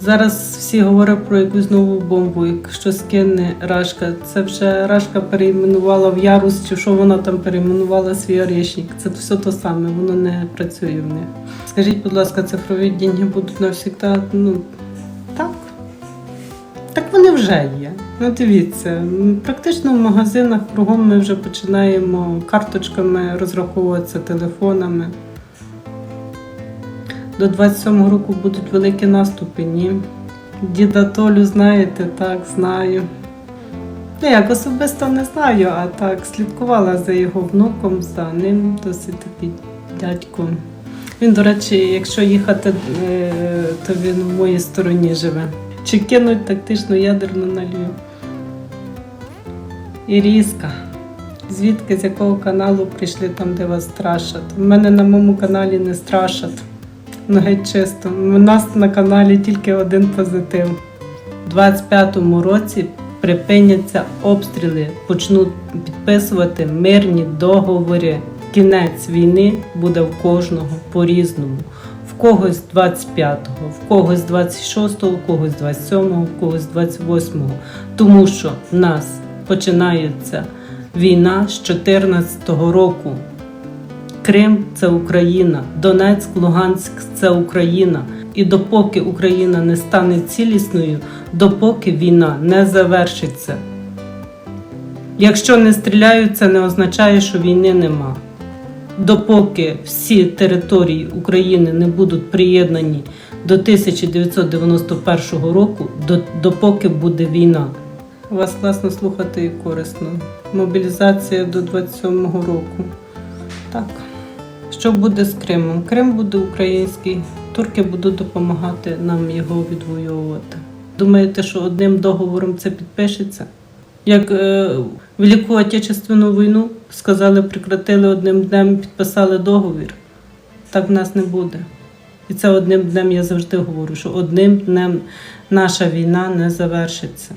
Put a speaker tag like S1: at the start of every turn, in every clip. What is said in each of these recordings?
S1: Зараз всі говорять про якусь нову бомбу, якщо скине Рашка. Це вже Рашка перейменувала в Ярус, чи що вона там перейменувала свій орешник. Це все то саме, воно не працює в них. Скажіть, будь ласка, цифрові деньги будуть навсегда? Ну так. Так вони вже є. Ну дивіться, практично в магазинах кругом ми вже починаємо карточками розраховуватися телефонами. До 27-го року будуть великі наступи, ні. Діда Толю знаєте, так, знаю. Ну, як особисто не знаю, а так слідкувала за його внуком, за ним досить такий дядько. Він, до речі, якщо їхати, е, то він в моїй стороні живе. Чи кинуть тактичну ядерну налію? Іріска. Звідки з якого каналу прийшли там, де вас страшать? У мене на моєму каналі не страшать. Ну геть чисто. У нас на каналі тільки один позитив. У 25-му році припиняться обстріли, почнуть підписувати мирні договори. Кінець війни буде в кожного по-різному. В когось 25-го, в когось 26-го, в когось 27-го, в когось 28-го. Тому що в нас починається війна з 14-го року. Крим це Україна, Донецьк, Луганськ це Україна. І допоки Україна не стане цілісною, допоки війна не завершиться. Якщо не стріляють, це не означає, що війни нема. Допоки всі території України не будуть приєднані до 1991 року, до- допоки буде війна. Вас класно слухати і корисно. Мобілізація до 27-го року. Так. Що буде з Кримом? Крим буде український, турки будуть допомагати нам його відвоювати. Думаєте, що одним договором це підпишеться? Як е, Велику Отечественну війну сказали, прекратили одним днем, підписали договір. Так в нас не буде. І це одним днем я завжди говорю, що одним днем наша війна не завершиться.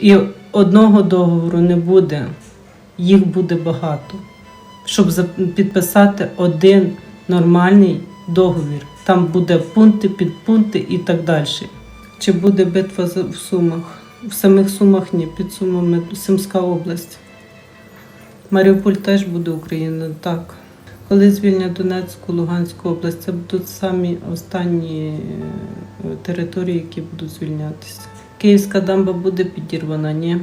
S1: І одного договору не буде, їх буде багато щоб підписати один нормальний договір. Там буде пункти, підпункти і так далі. Чи буде битва в Сумах? В самих Сумах ні, під Сумами Сумська область. Маріуполь теж буде Україна, так. Коли звільнять Донецьку, Луганську область, це будуть самі останні е, території, які будуть звільнятися. Київська дамба буде підірвана, ні.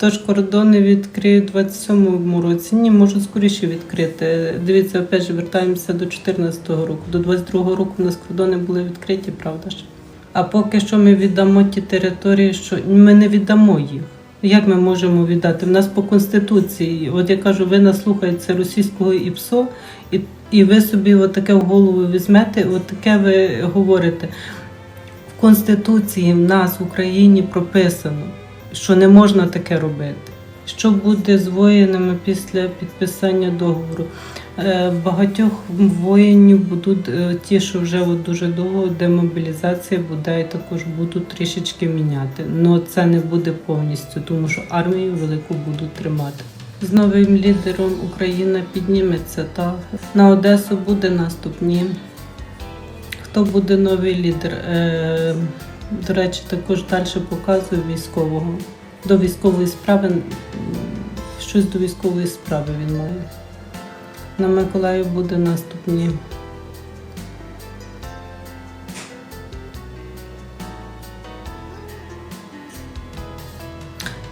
S1: Тож кордони відкриють у 27-му році. Ні, можуть скоріше відкрити. Дивіться, опять же, вертаємося до 14-го року. До 22-го року у нас кордони були відкриті, правда ж? А поки що ми віддамо ті території, що ми не віддамо їх. Як ми можемо віддати? В нас по конституції, от я кажу, ви наслухаєтеся російського ІПСО, і, і ви собі от таке в голову візьмете, от таке ви говорите. В Конституції в нас в Україні прописано, що не можна таке робити. Що буде з воїнами після підписання договору? Е, Багатьох воїнів будуть е, ті, що вже от дуже довго демобілізація буде, і також будуть трішечки міняти. Але це не буде повністю, тому що армію велику будуть тримати. З новим лідером Україна підніметься. Та на Одесу буде наступ. Ні. Хто буде новий лідер? До речі, також далі показую військового. До військової справи щось до військової справи він має. На Миколаїв буде наступні.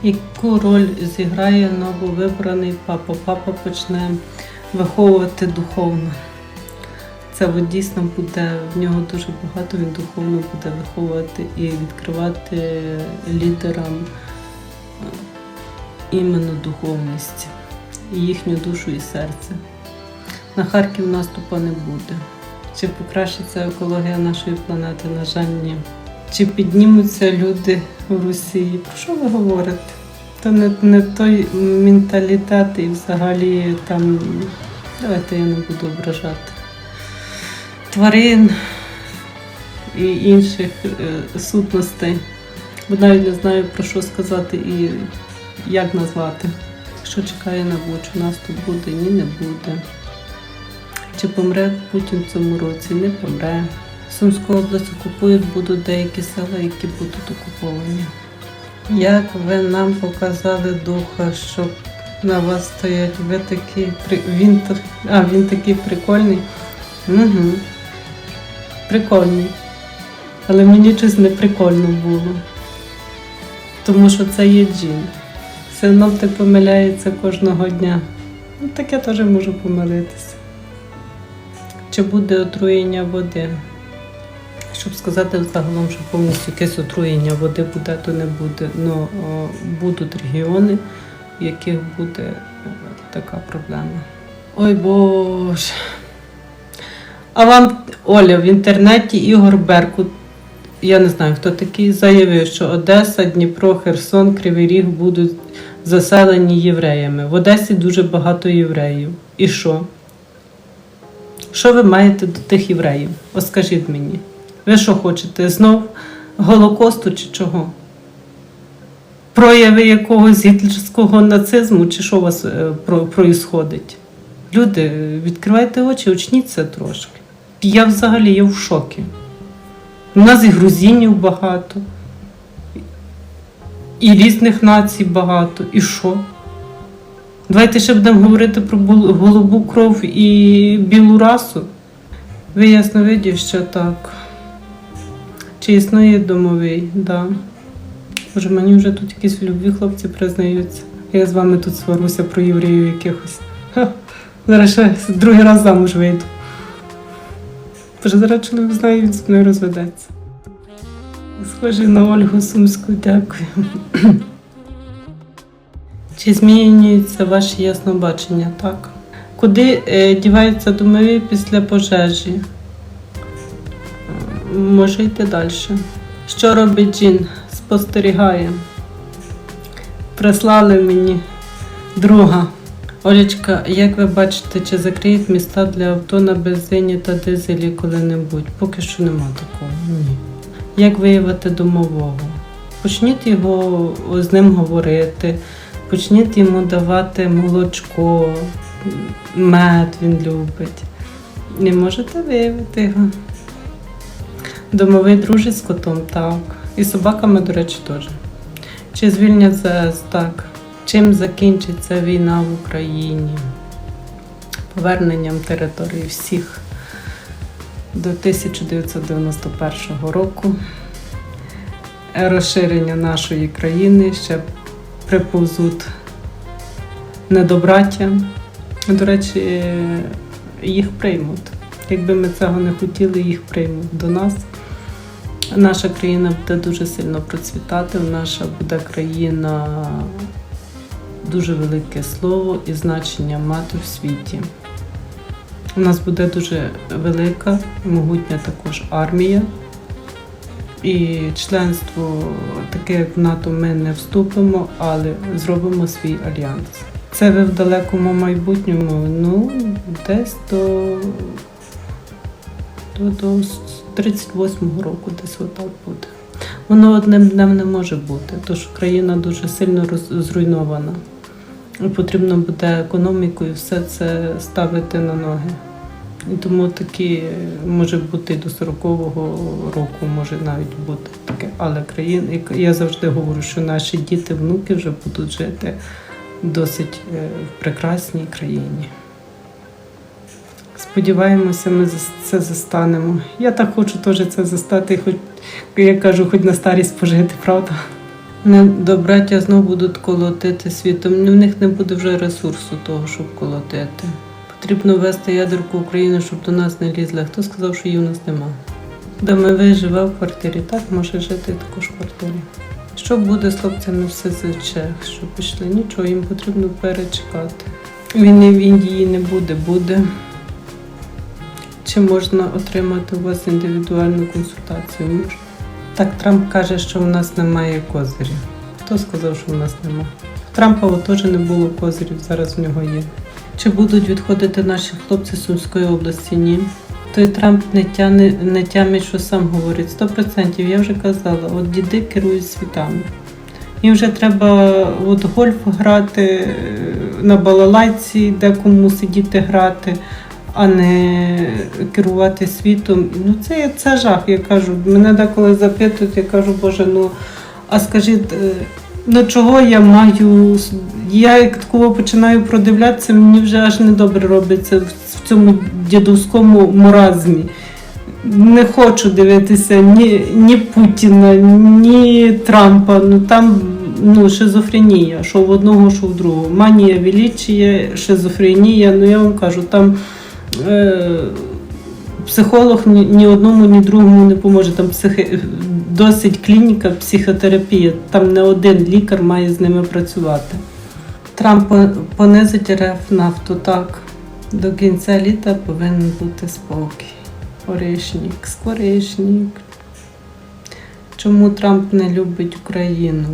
S1: Яку роль зіграє нововибраний папа? Папа почне виховувати духовно. Це от дійсно буде в нього дуже багато. Він духовно буде виховувати і відкривати лідерам е, іменно духовність, їхню душу і серце. На Харків наступу не буде. Чи покращиться екологія нашої планети? На жаль, ні. Чи піднімуться люди в Росії? Про що ви говорите? То не, не той менталітет і взагалі там. Давайте я не буду ображати тварин і інших е, сутностей. Бо навіть не знаю про що сказати і як назвати. Що чекає на Бучу? Наступ буде, ні, не буде. Чи помре Путін в цьому році? Не помре. Сумську область окупують, будуть деякі села, які будуть окуповані. Як ви нам показали духа, що на вас стоять, ви при- він, а, він такий прикольний. Угу. Прикольний. Але мені щось не прикольно було. Тому що це є джин. Синоптик помиляється кожного дня. Ну, так я теж можу помилитися. Чи буде отруєння води? Щоб сказати загалом, що повністю якесь отруєння води буде, то не буде. Ну, будуть регіони, в яких буде е, така проблема. Ой Боже. А вам, Оля, в інтернеті Ігор Беркут, я не знаю, хто такий, заявив, що Одеса, Дніпро, Херсон, Кривий Ріг будуть заселені євреями. В Одесі дуже багато євреїв. І що? Що ви маєте до тих євреїв? От скажіть мені. Ви що хочете? Знов Голокосту чи чого? Прояви якогось гітлерського нацизму, чи що у вас е, про, проїсходить? Люди, відкривайте очі, очніться трошки. Я взагалі я в шокі. У нас і грузинів багато, і різних націй багато. І що? Давайте ще будемо говорити про голубу кров і білу расу. Ви ясно ясновидів, що так. Чи існує домовий? Да. Боже, мені вже тут якісь в любві хлопці признаються. Я з вами тут сваруся про євреїв якихось. Ха. Зараз ще другий раз замуж вийду. Зараз чоловік знає, він зі мною розведеться. Схожий на Ольгу Сумську, дякую. Чи змінюється ваше яснобачення? Так. Куди е, діваються домові після пожежі? Може йти далі. Що робить Джін? Спостерігає. Прислали мені друга. Олечка, як ви бачите, чи закриють міста для авто на бензині та дизелі коли-небудь? Поки що нема такого. Ні. Як виявити домового? Почніть його з ним говорити, почніть йому давати молочко, мед він любить. І можете виявити його. Домовий дружить з котом, так. І собаками, до речі, теж. Чи звільнять ЗС? Так. Чим закінчиться війна в Україні? Поверненням території всіх до 1991 року. Розширення нашої країни ще приповзуть недобраття. До речі, їх приймуть. Якби ми цього не хотіли, їх приймуть до нас. Наша країна буде дуже сильно процвітати. Наша буде країна дуже велике слово і значення мати в світі. У нас буде дуже велика, могутня також армія. І членство таке, як в НАТО, ми не вступимо, але зробимо свій альянс. Це ви в далекому майбутньому, ну, десь до, до, до 38-го року, десь отак буде. Воно одним днем не може бути, тож країна дуже сильно роз- зруйнована. Потрібно буде економіку і все це ставити на ноги. І тому такі може бути і до 40-го року, може навіть бути таке. Але країна, як я завжди говорю, що наші діти, внуки вже будуть жити досить е, в прекрасній країні. Сподіваємося, ми це застанемо. Я так хочу теж це застати, хоч я кажу, хоч на старість пожити, правда? Не до браття знов будуть колотити світом. В них не буде вже ресурсу того, щоб колотити. Потрібно ввести ядерку України, щоб до нас не лізли. Хто сказав, що її у нас нема? Домовий живе в квартирі, так може жити також в квартирі. Що буде з хлопцями в СЗЧ, що пішли? Нічого, їм потрібно перечекати. Війни в Індії не буде, буде. Чи можна отримати у вас індивідуальну консультацію? Можна. Так, Трамп каже, що в нас немає козирів. Хто сказав, що в нас немає? Трампа теж не було козирів, зараз в нього є. Чи будуть відходити наші хлопці з Сумської області? Ні. Той Трамп не тяне, не тямить, що сам говорить. Сто процентів, я вже казала, от діди керують світами. Їм вже треба от гольф грати е, на балалайці, декому сидіти грати, а не керувати світом. Ну це, це жах, я кажу. Мене деколи запитують, я кажу, Боже, ну а скажіть, е, ну чого я маю. Я як такого починаю продивлятися, мені вже аж недобре робиться в, цьому дідовському маразмі. Не хочу дивитися ні, ні Путіна, ні Трампа. Ну там ну, шизофренія, що в одного, що в другого. Манія величія, шизофренія. Ну я вам кажу, там психолог ні, одному, ні другому не поможе. Там психи, досить клініка, психотерапія. Там не один лікар має з ними працювати. Трамп понизить РФ нафту, так. До кінця літа повинен бути спокій. Орішнік, скворишнік. Чому Трамп не любить Україну?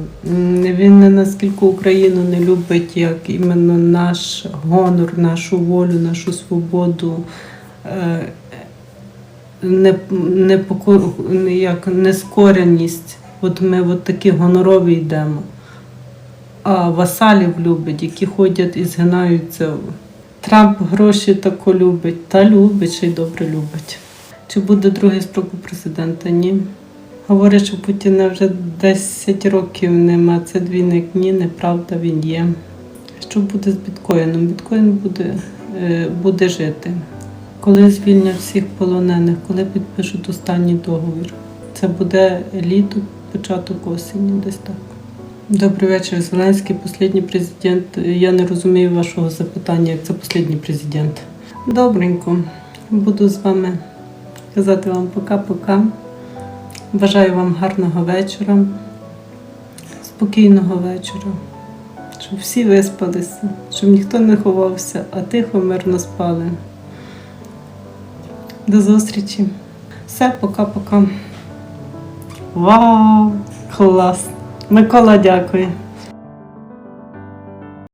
S1: Він не наскільки Україну не любить, як іменно наш гонор, нашу волю, нашу свободу, е, не, не, не, як, нескореність. От ми от такі гонорові йдемо. А васалів любить, які ходять і згинаються. Трамп гроші тако любить, та любить, ще й добре любить. Чи буде другий строк у президента? Ні. Говорять, що Путіна вже 10 років нема. Це двійник. Ні, неправда, він є. Що буде з біткоїном? Біткоін буде, е, буде жити. Коли звільнять всіх полонених, коли підпишуть останній договір. Це буде літо, початок осені, десь так. Добрий вечір, Зеленський, останній президент. Я не розумію вашого запитання, як це останній президент. Добренько. Буду з вами казати вам пока-пока. Бажаю вам гарного вечора, спокійного вечора, щоб всі виспалися, щоб ніхто не ховався, а тихо, мирно спали. До зустрічі. Все, пока-пока. Вау! Клас! Микола, дякую.